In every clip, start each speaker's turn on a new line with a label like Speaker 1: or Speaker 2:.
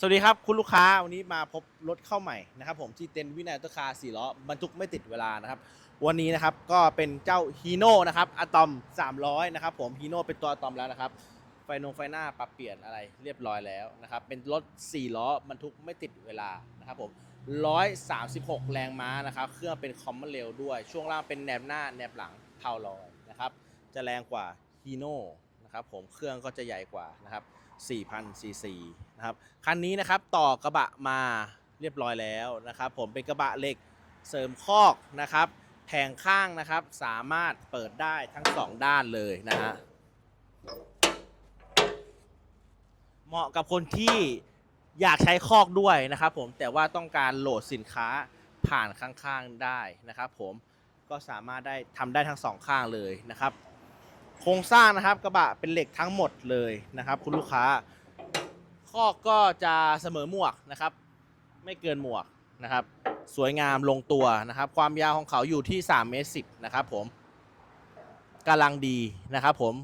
Speaker 1: สวัสดีครับ คุณลูกค้าวันนี้มาพบรถเข้าใหม่นะครับผมที่เต็นวินัยตัวคาร์สี่ล้อบรรทุกไม่ติดเวลานะครับ วันนี้นะครับก็เป็นเจ้าฮีโน่นะครับอะตอม 300 นะครับผมฮีโน่เป็นตัวอะตอมแล้วนะครับ ไฟนงไฟหน้าปรับเปลี่ยนอะไรเรียบร้อยแล้วนะครับ เป็นรถ 4 ล้อบรรทุกไม่ติดเวลานะครับผม136 แรงม้านะครับ เครื่องเป็นคอมมอนเรลด้วย ช่วงล่างเป็นแนบหน้าแนบหลังเทาลอยนะครับ จะแรงกว่าฮีโน่ นะครับผมเครื่องก็จะใหญ่กว่านะครับ4,000ซีซีนะครับคันนี้นะครับต่อกระบะมาเรียบร้อยแล้วนะครับ ผมเป็นกระบะเหล็กเสริมคอกนะครับแผงข้างนะครับสามารถเปิดได้ทั้งสองด้านเลยนะฮะเหมาะกับคนที่อยากใช้คอกด้วยนะครับ ผมแต่ว่าต้องการโหลดสินค้าผ่านข้างๆได้นะครับ ผมก็สามารถได้ทำได้ทั้งสองข้างเลยนะครับ ครงสร้างนะครับกระบะเป็นเหล็กทั้งหมดเลยนะครับ คุณลูกค้าข้อก็จะเสมอหมวกนะครับ ไม่เกินหมวกนะครับ สวยงามลงตัวนะครับ ความยาวของเขาอยู่ที่3เมตร10นะครับผมกำลังดีนะครับ ผม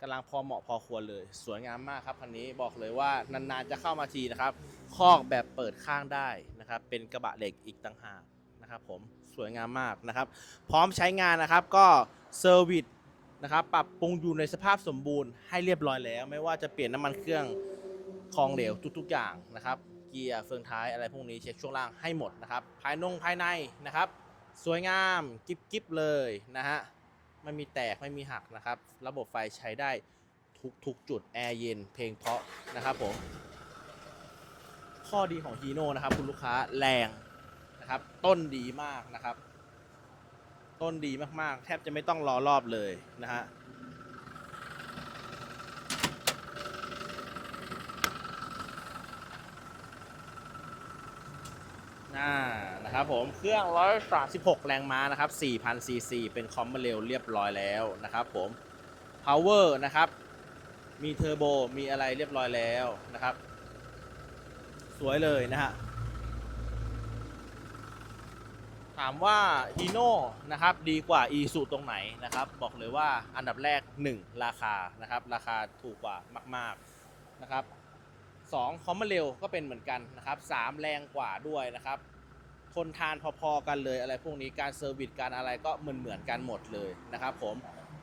Speaker 1: กำลังพอเหมาะพอควรเลย สวยงามมากครับคันนี้บอกเลยว่านานๆจะเข้ามาทีนะครับ คอกแบบเปิดข้างได้นะครับ เป็นกระบะเหล็กอีกต่างหากนะครับ ผมสวยงามมากนะครับ พร้อมใช้งานนะครับก็เซอร์วิส นะครับปรับปรุงอยู่ในสภาพสมบูรณ์ให้เรียบร้อยแล้ว ไม่ว่าจะเปลี่ยนน้ำมันเครื่องคลองเหลวทุกๆ อย่างนะครับ เกียร์เฟืองท้ายอะไรพวกนี้เช็คช่วงล่างให้หมดนะครับ ภายนงภายในนะครับ สวยงามกิบกิบเลยนะฮะไม่มีแตกไม่มีหักนะครับ ระบบไฟใช้ได้ทุกทุกจุดแอร์เย็นเพลงเพราะนะครับผมข้อดีของฮีโน่นะครับคุณลูกค้าแรงนะครับ ต้นดีมากนะครับ ต้นดีมากๆ แทบจะไม่ต้องรอรอบเลยนะฮะน่านะครับผมเครื่อง 136 แรงม้านะครับ4,000ซีซีเป็นคอมมอนเรลเรียบร้อยแล้วนะครับผม power นะครับ มีเทอร์โบ มีอะไรเรียบร้อยแล้วนะครับ สวยเลยนะฮะ ถามว่าฮีโน่นะครับดีกว่า e ีซูตรงไหนนะครับบอกเลยว่าอันดับแรก 1 ราคานะครับราคาถูกกว่ามากๆนะครับ2คอมมอนเร็วก็เป็นเหมือนกันนะครับ3แรงกว่าด้วยนะครับทนทานพอๆกันเลยอะไรพวกนี้การเซอร์วิสการอะไรก็เหมือนเหมือนๆกันหมดเลยนะครับผม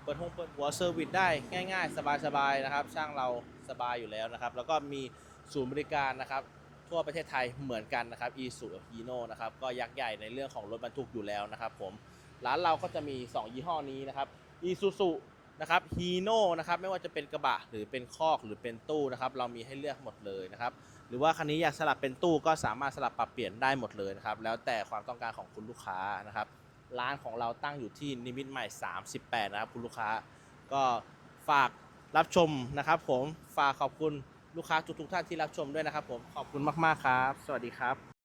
Speaker 1: เปิดห้องเปิดหัวเซอร์วิสได้ง่าย ๆ สบายๆนะครับช่างเราสบายอยู่แล้วนะครับ แล้วก็มีศูนย์บริการนะครับ ทั่วประเทศไทยเหมือนกันนะครับ อีสุฮีโน่นะครับก็ยักษ์ใหญ่ในเรื่องของรถบรรทุกอยู่แล้วนะครับผมร้านเราก็จะมี 2 ยี่ห้อนี้นะครับอีซูซุนะครับฮีโน่นะครับไม่ว่าจะเป็นกระบะหรือเป็นคอกหรือเป็นตู้นะครับเรามีให้เลือกหมดเลยนะครับหรือว่าคันนี้อยากสลับเป็นตู้ก็สามารถสลับปรับเปลี่ยนได้หมดเลยนะครับแล้วแต่ความต้องการของคุณลูกค้านะครับร้านของเราตั้งอยู่ที่นิมิตรใหม่ 38 นะครับคุณลูกค้า ก็ฝากรับชมนะครับผมฝากขอบคุณ ลูกค้าทุกๆท่านที่รับชมด้วยนะครับผมขอบคุณมากๆครับ สวัสดีครับ